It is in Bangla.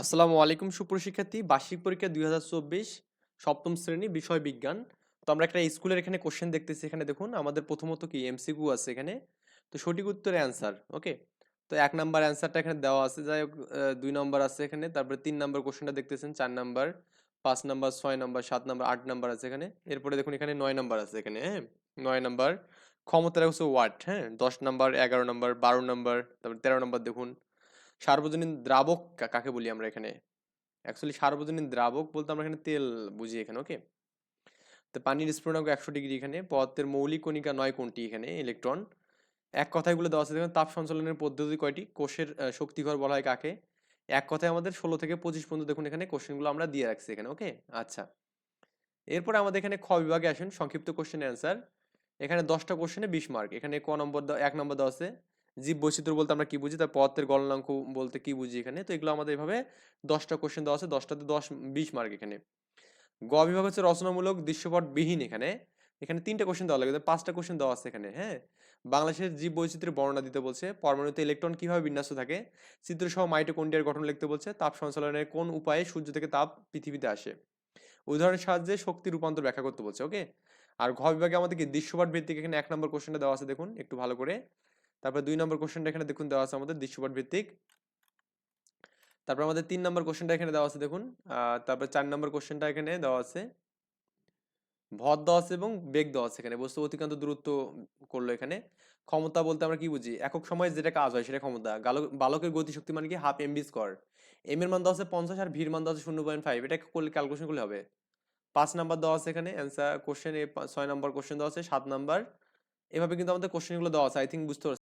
আসসালামু আলাইকুম সুপ্রশিক্ষার্থী বার্ষিক পরীক্ষা দুই হাজার চব্বিশ, সপ্তম শ্রেণি বিষয় বিজ্ঞান। তো আমরা একটা স্কুলের এখানে কোশ্চেন দেখতেছি। এখানে দেখুন, আমাদের প্রথমত কি? এমসিকিউ আছে এখানে। তো সঠিক উত্তরে অ্যান্সার ওকে তো এক নাম্বার অ্যান্সারটা এখানে দেওয়া আছে। যাই দুই নাম্বার আছে এখানে। তারপরে তিন নাম্বার কোশ্চেনটা দেখতেছেন, চার নাম্বার পাঁচ নাম্বার ছয় নাম্বার সাত নাম্বার আট নাম্বার আছে এখানে। এরপরে দেখুন, এখানে নয় নাম্বার আছে এখানে হ্যাঁ? নয় নাম্বার ক্ষমতার হচ্ছে ওয়াট হ্যাঁ? দশ নাম্বার এগারো নাম্বার বারো নাম্বার তারপরে তেরো নাম্বার দেখুন। সার্বজনীন দ্রাবক কাকে বলি আমরা এখানে? অ্যাকচুয়ালি সার্বজনীন দ্রাবক বলতে আমরা এখানে তেল বুঝি এখানে ওকে তো পানির স্ফুটনাঙ্ক একশো ডিগ্রি এখানে, পদার্থের মৌলিক কণিকা নয় কোনটি এখানে ইলেকট্রন এক কথায়গুলো দেওয়া আছে তাপ সঞ্চালনের পদ্ধতি কয়টি? কোষের শক্তিঘর বলা হয় কাকে? এক কথায় আমাদের ষোলো থেকে পঁচিশ পর্যন্ত দেখুন এখানে কোশ্চেনগুলো আমরা দিয়ে রাখছি এখানে ওকে আচ্ছা। এরপরে আমাদের এখানে খ বিভাগে আসেন, সংক্ষিপ্ত কোশ্চেন অ্যান্সার এখানে দশটা কোশ্চেনে বিশ মার্ক এখানে ক নম্বর এক নম্বর দেওয়া আছে জীব বৈচিত্র্য বলতে আমরা কি বুঝি? তার পদার্থের গলনাঙ্ক বলতে কি বুঝি এখানে? তো এগুলো আমাদের এভাবে দশটা কোশ্চেন দেওয়া আছে, দশটাতে দশ, বিশ মার্ক এখানে। গ বিভাগ হচ্ছে রচনামূলক দৃশ্যপট বিহীন এখানে। এখানে তিনটা কোশ্চেন দেওয়া লাগবে পাঁচটা কোশ্চেন দেওয়া আছে এখানে হ্যাঁ? বাংলাদেশের জীব বৈচিত্র্যের বর্ণনা দিতে বলছে, পরমাণুতে ইলেকট্রন কীভাবে বিন্যস্ত থাকে? চিত্রসহ মাইটোকন্ড্রিয়ার গঠন লিখতে বলছে, তাপ সঞ্চালনের কোন উপায়ে সূর্য থেকে তাপ পৃথিবীতে আসে? উদাহরণের সাহায্যে শক্তি রূপান্তর ব্যাখ্যা করতে বলছে ওকে আর ঘ বিভাগে আমাদের কি দৃশ্যপট ভিত্তিক এখানে এক নম্বর কোশ্চেনটা দেওয়া আছে, দেখুন, একটু ভালো করে। তারপর দুই নম্বর কোশ্চেনটা এখানে দেখুন দেওয়া আছে আমাদের দৃশ্যপট ভিত্তিক। তারপর আমাদের তিন নম্বর কোশ্চেনটা এখানে দেওয়া আছে দেখুন তারপর চার নম্বর কোশ্চেনটা এখানে দেওয়া আছে। ভর দেওয়া আছে এবং বেগ দেওয়া আছে এখানে, বস্তু অতিক্রান্ত দূরত্ব করল এখানে। ক্ষমতা বলতে আমরা কি বুঝি? একক সময়ে যেটা কাজ হয় সেটা ক্ষমতা। গালক- বালকের গতিশক্তি মানে কি? Half MB square. এম এর মান দেওয়া আছে পঞ্চাশ আর ভির মান দেওয়া আছে শূন্য পয়েন্ট ফাইভ। এটা করলে ক্যালকুলেশন করলে হবে। পাঁচ নাম্বার দেওয়া আছে এখানে অ্যান্সার কোশ্চেন ছয় নাম্বার কোশ্চেন দেওয়া আছে, সাত নাম্বার। এভাবে কিন্তু আমাদের কোশ্চেনগুলো দেওয়া আছে আই থিঙ্ক বুঝতে পারছেন।